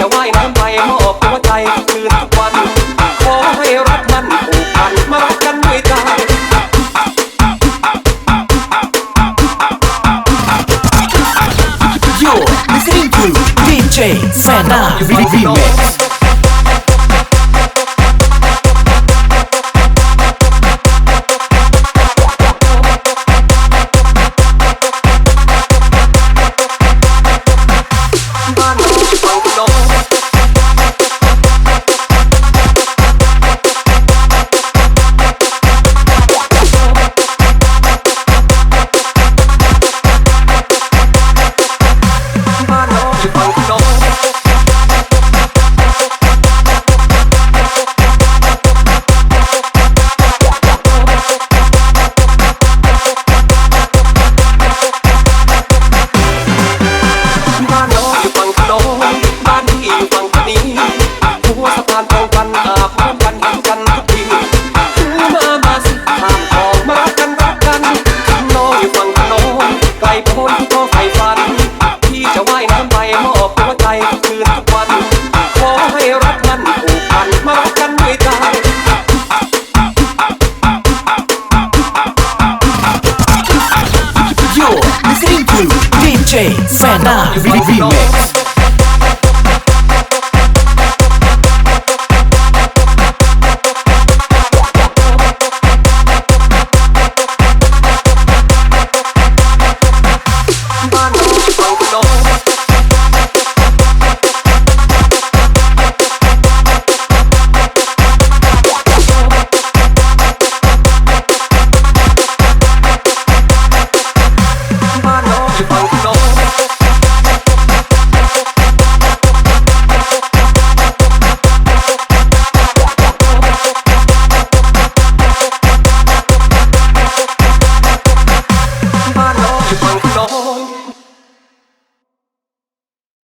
จะว่ายน้ำไปมอบหัวใจคืนทุกวัน ขอให้รักมันผูกพันมารักกันด้วยใจโย่ listening to DJ Santa Remix ขอไฟฟันพี่จะว่ายน้ำไปมอบหัวใจทุกคืนทุกวัน ขอให้รักมันผูกพันมารักกันด้วยใจ You're listening to DJ Fana Remix She broke no